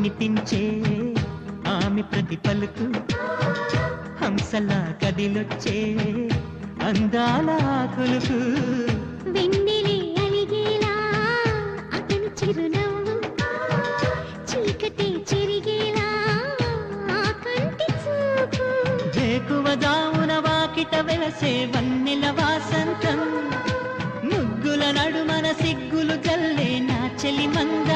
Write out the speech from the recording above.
వినిపించే ఆమె ప్రతి పలుకు హంసలా కదిలొచ్చే అందాల ఆకులకు వెన్నెలి అలిగేలా అతని చిరునవ్వు చీకటి చిరిగేలా కంటి చూపు. వేకువ దామున వాకిట వెలసే వన్నెల వాసంతం. ముగ్గుల నడుమన సిగ్గులు గల్లే నా చెలి మంద